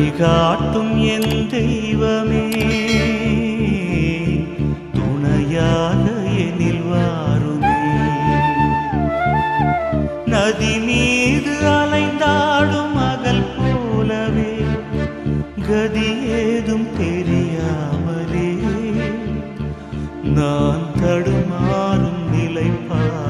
வழிகாட்டும் என் தெய்வமே. துணையாக எனில் வாருமே. நதி மீது அலைந்தாடும் மகள் போலவே கதி ஏதும் தெரியாமலே. நான் தடுமாறும் நிலைப்பார்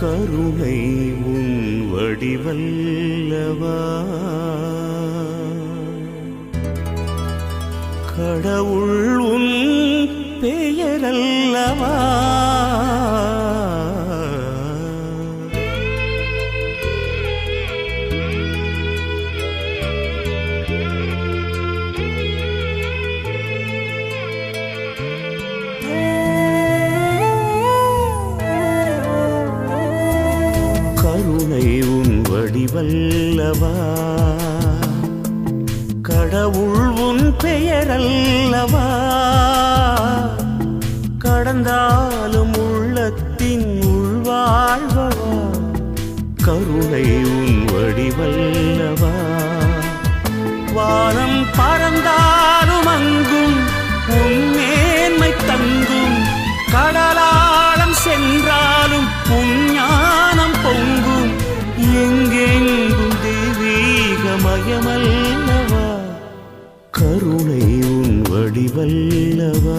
கருணை உன் வடிவல்லவா? கடவுள் உன் பெயரல்லவா? பேரல்லவா கடந்தாலும் உள்ளத்தின் உள்வாழ்வவா கருணை உன் வடிவல்லவா? வானம் பறந்தாலும் அங்கும் உன் மேன்மை தங்கும். கடலாளம் சென்றாலும் புஞ்ஞானம் பொங்கும். எங்கெங்கும் தெய்வீகமயமல்லவா கருணை உன் வடிவல்லவா?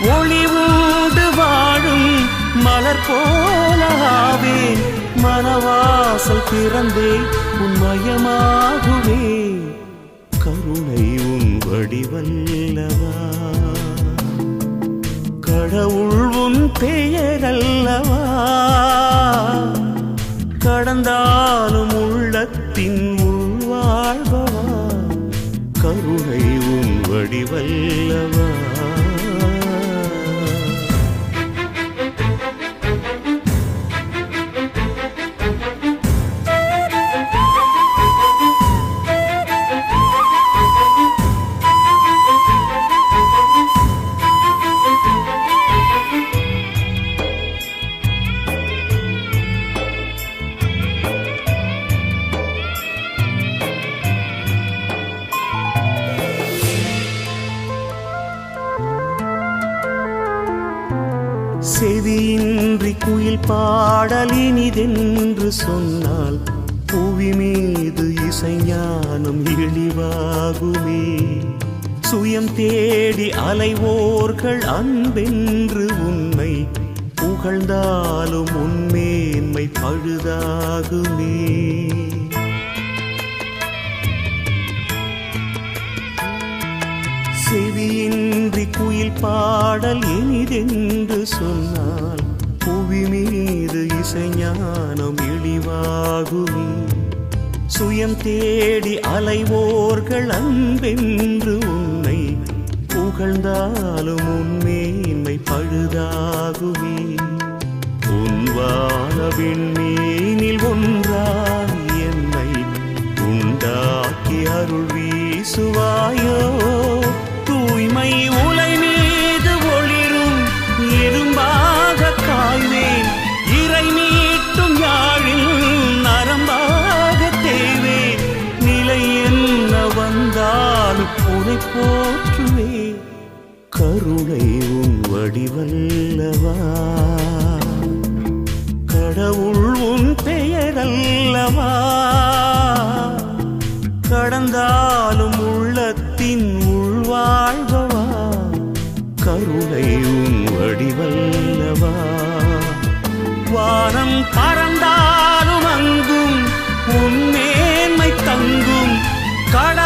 ஒளிவோடு வாழும் மலர் போலாவே மனவாசல் திறந்தே உன்மயமாகுவே. கருணை உன் வடிவல்லவா? கடவுள் உன் பெயரல்லவா? கடந்தாலும் உள்ளத்தின் உள்வாழ்பவா? கருணை உன் வடிவல்லவா? குயில் பாடலினிதென்று சொன்னால் புவி மீது இசைஞானம் இழிவாகுமே. சுயம் தேடி அலைவோர்கள் அன்பென்று உன்னை புகழ்ந்தாலும் உன்மேன்மை பழுதாகுமே. செவியின்றி குயில் பாடல் இனிதென்று சொன்னால் இசைஞானம் இழிவாகுமே. சுயம் தேடி அலைவோர்கள் அன்பென்று உன்னை புகழ்ந்தாலும் உன்மேன்மை பழுதாகுமே. உன் வாழவின் மீனில் ஒன்றாய் என்னை உண்டாக்கி அருள் வீசுவாயோ. தூய்மை உனை போற்றுவே. கருணை உன் வடிவல்லவா? கடவுள் உன் பெயரல்லவா? கடந்தாலும் உள்ளத்தின் உள்வாழ்வவா கருணை உன் வடிவல்லவா? வானம் பறந்தாலும் அங்கும் உன் மேன்மை தங்கும். கட